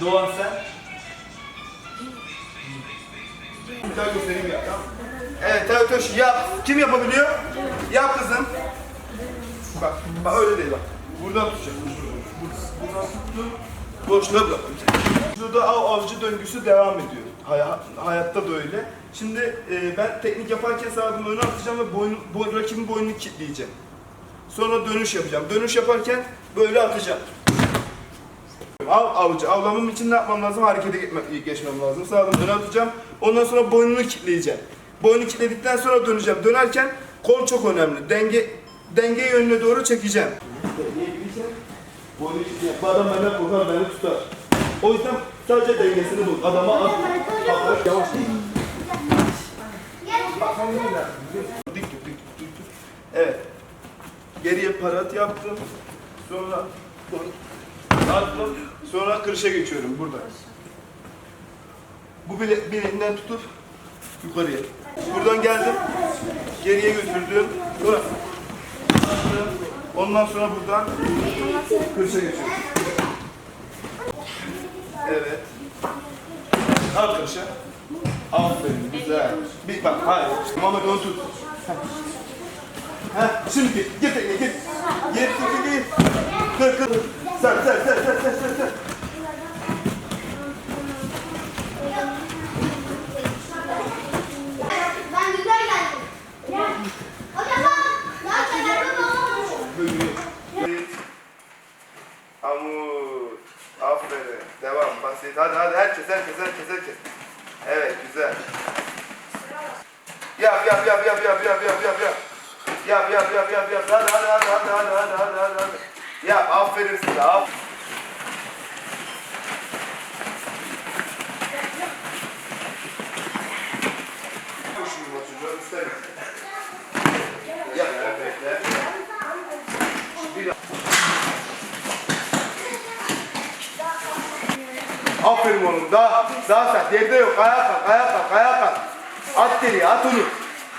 Doğan sen. Bir daha göstereyim ya. Tamam. Evet, evet. Yap. Kim yapabiliyor? Yap kızım. Bak, bak öyle değil bak. Buradan tutacak. Buradan, tuttum. Boşluğa bıraktım. Burada av avcı döngüsü devam ediyor. Hay- hayatta da öyle. Şimdi e, ben teknik yaparken sağ adımı öne atacağım ve boynu, boy, rakibin boynunu kilitleyeceğim. Sonra dönüş yapacağım. Dönüş yaparken böyle atacağım. Av avcı. Avlamam için ne yapmam lazım? Harekete geçmem, geçmem lazım. Sağ öne atacağım. Ondan sonra boynunu kilitleyeceğim. Boynu kilitledikten sonra döneceğim. Dönerken kol çok önemli. Denge denge yönüne doğru çekeceğim. Dengeye gireceğim. Boynu kilitleyeceğim. Bu adam benden korkar, beni tutar. O yüzden sadece dengesini bul. Adama at. Yavaş değil. Dik dik dik tut. Evet. Geriye parat yaptım. Sonra attım. Sonra kırışa geçiyorum burada. Bu bile bileğinden tutup yukarıya. Buradan geldim. Geriye götürdüm. Sonra attım. Ondan sonra buradan kırışa geçiyorum. Evet. Al kırışa. Aferin, güzel. Bir bak, hayır. Mehmet onu tut. Heh, şimdi git, git git. Git, git, git, git. Kır, kır. Sen, sen, sen, sen, sen, sen, sen. Ben güzel geldim. Hocam bak. Daha kenarda. Git. Amut. Aferin. Devam, basit. Hadi, hadi, herkes, herkes, herkes, herkes. Evet, güzel. Yap, yap, yap, yap, yap, yap, yap, yap, yap. Yap, yap, yap, yap, yap. Hadi, hadi, hadi, hadi, hadi, hadi, hadi, Yap, aferin size, aferin. Aferin oğlum. Daha, daha sert. Yerde yok. Ayağa kalk, ayağa kalk, ayağa kalk. At geriye, at onu.